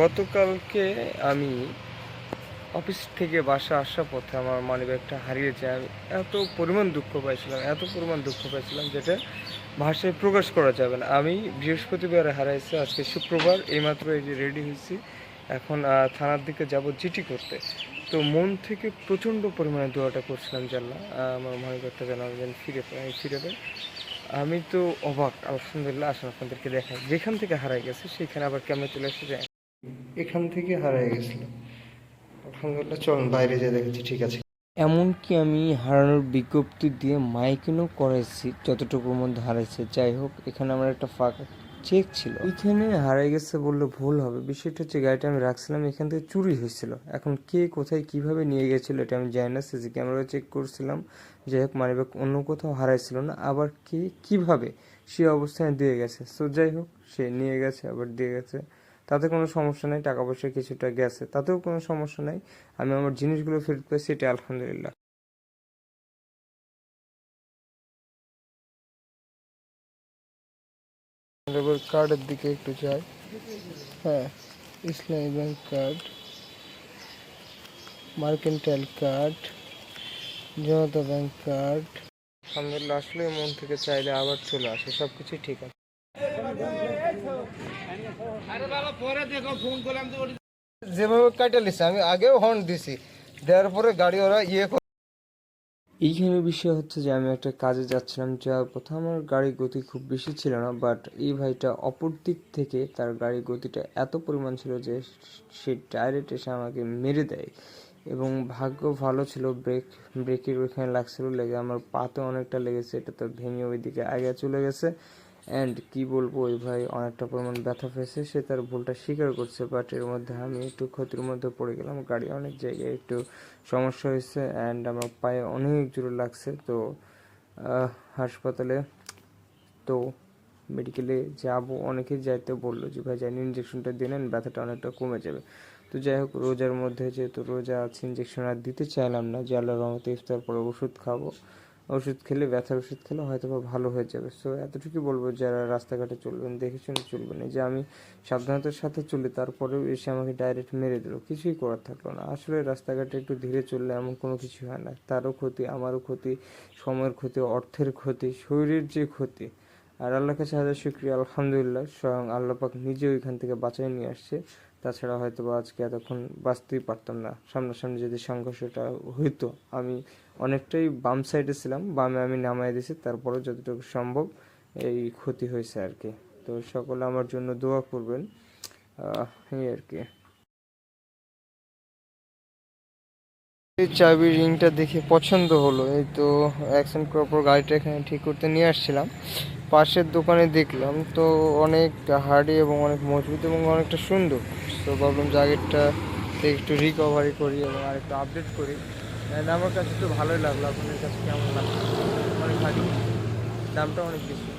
গতকালকে আমি অফিস থেকে বাসা আসার পথে আমার মানিব্যাগটা হারিয়ে যায়। আমি এত পরিমাণ দুঃখ পাইছিলাম, এত পরিমাণ দুঃখ পাইছিলাম যেটা ভাষায় প্রকাশ করা যাবে না। আমি বৃহস্পতিবার হারাইছি, আজকে শুক্রবার, এইমাত্র এই যে রেডি হয়েছি। এখন থানার দিকে যাব জিটি করতে। তো মন থেকে প্রচণ্ড পরিমাণে দোয়াটা করছিলাম জানলা আমার মানিব্যাগটা যেন ফিরে পাই ফিরে পাই। আমি তো অবাক আলহামদুলিল্লাহ আসলে আপনাদেরকে দেখাই। যেখান থেকে হারাই গেছে সেখানে আবার কেমন চলে এসে যায়? এখান থেকে হারাই গেছিল। আলহামদুলিল্লাহ চলুন বাইরে যেয়ে দেখেছি ঠিক আছে। এমনকি আমি হারানোর বিজ্ঞপ্তি দিয়ে মাইকিনও করেছি যতটুকুর মধ্যে হারাইছে। যাই হোক এখানে আমার একটা ফাঁকা চেক ছিল। এখানে হারাই গেছে বললে ভুল হবে। বিষয়টা হচ্ছে গাড়িটা আমি রাখছিলাম, এখান থেকে চুরি হয়েছিল। এখন কে কোথায় কীভাবে নিয়ে গেছিল এটা আমি জানি না। সিসি ক্যামেরা চেক করছিলাম। যাই হোক, মানিব্যাগ অন্য কোথাও হারাইছিল না। আবার কে কীভাবে সে অবস্থায় দিয়ে গেছে। সো যাই হোক, সে নিয়ে গেছে, আবার দিয়ে গেছে। তাতে কোনো সমস্যা নেই, টাকা পয়সা কিছুটা গেছে। তাতেও কোনো সমস্যা নেই। আমি আমার জিনিসগুলো ফেরত পেয়েছি এটা আলহামদুলিল্লাহ। কার্ডের দিকে একটু যাই। হ্যাঁ Islami bank card Mercantile card Janata bank card আলহামদুলিল্লাহ আসলে মন থেকে চাইলে আবার চলে আসে সব কিছুই ঠিক আছে। যেভাবে কাটা লিছে, আমি আগেও হর্ন দিছি। দেওয়ার পরে গাড়ি ওরা ইয়ে এইখানে বিষয় হচ্ছে যে আমি একটা কাজে যাচ্ছিলাম যা প্রথম আমার গাড়ির গতি খুব বেশি ছিল না বাট এই ভাইটা অপর দিক থেকে তার গাড়ির গতিটা এত পরিমাণ ছিল যে সে ডাইরেক্ট এসে আমাকে মেরে দেয়। এবং ভাগ্য ভালো ছিল ব্রেক ব্রেকের ওইখানে লাগছিল, লেগে আমার পাতে অনেকটা লেগেছে, এটা তো ভেঙে ওইদিকে আগে চলে গেছে। অ্যান্ড কি বলব, ওই ভাই অনেকটা পরিমাণ ব্যথা পেয়েছে, সে তার ভুলটা স্বীকার করছে বাট এর মধ্যে আমি একটু ক্ষতির মধ্যে পড়ে গেলাম। গাড়ি অনেক জায়গায় একটু সমস্যা হয়েছে অ্যান্ড আমার পায়ে অনেক জোরে লাগছে, তো হাসপাতালে তো মেডিকেলে যাব, অনেকে যাইতে বলল যে, ভাই জানি ইঞ্জেকশনটা দিয়ে নেন, ব্যথাটা অনেকটা কমে যাবে। তো যাই হোক, রোজার মধ্যে যেহেতু রোজা আছে ইঞ্জেকশন আর দিতে চাইলাম না, যে আল্লাহ রহমতে ইফতার পরে ওষুধ খাব। ওষুধ খেলে, ব্যথার ওষুধ খেলে হয়তো বা ভালো হয়ে যাবে। সো এতটুকু বলব, যারা রাস্তাঘাটে চলবেন, দেখে শুনে চলবেন। যে আমি সাবধানতার সাথে চলি, তারপরেও এসে আমাকে ডাইরেক্ট মেরে দিল, কিছুই করার থাকল না। আসলে রাস্তাঘাটে একটু ধীরে চললে এমন কোনো কিছু হয় না। তারও ক্ষতি, আমারও ক্ষতি, সময়ের ক্ষতি, অর্থের ক্ষতি, শরীরের যে ক্ষতি। আর আল্লাহ কাছে হাজার শুক্রিয়া, আলহামদুলিল্লাহ। স্বয়ং আল্লাহ পাক নিজে ওইখান থেকে বাঁচাই নিয়ে আসছে। তাছাড়া হয়তো বা আজকে এতক্ষণ বাঁচতেই পারতাম না। সামনাসামনি যদি সংঘর্ষটা হইতো, আমি অনেকটাই বাম সাইডে ছিলাম, বামে আমি নামাই দিয়েছি তারপরে যতটুকু সম্ভব এই ক্ষতি হয়েছে আর কি। তো সকলে আমার জন্য দোয়া করবেন এই আর কি। চাবির রিংটা দেখে পছন্দ হলো, এই তো অ্যাকশন করার পর গাড়িটা এখানে ঠিক করতে নিয়ে আসছিলাম। পাশের দোকানে দেখলাম, তো অনেক হার্ডি এবং অনেক মজবুত এবং অনেকটা সুন্দর। তো ভাবলাম আগেরটা একটু রিকভারি করি এবং আরেকটু আপডেট করি। আমার কাছে তো ভালোই লাগল, আপনাদের কাছে কেমন লাগল? অনেক হার্ডি দামটা অনেক বেশি।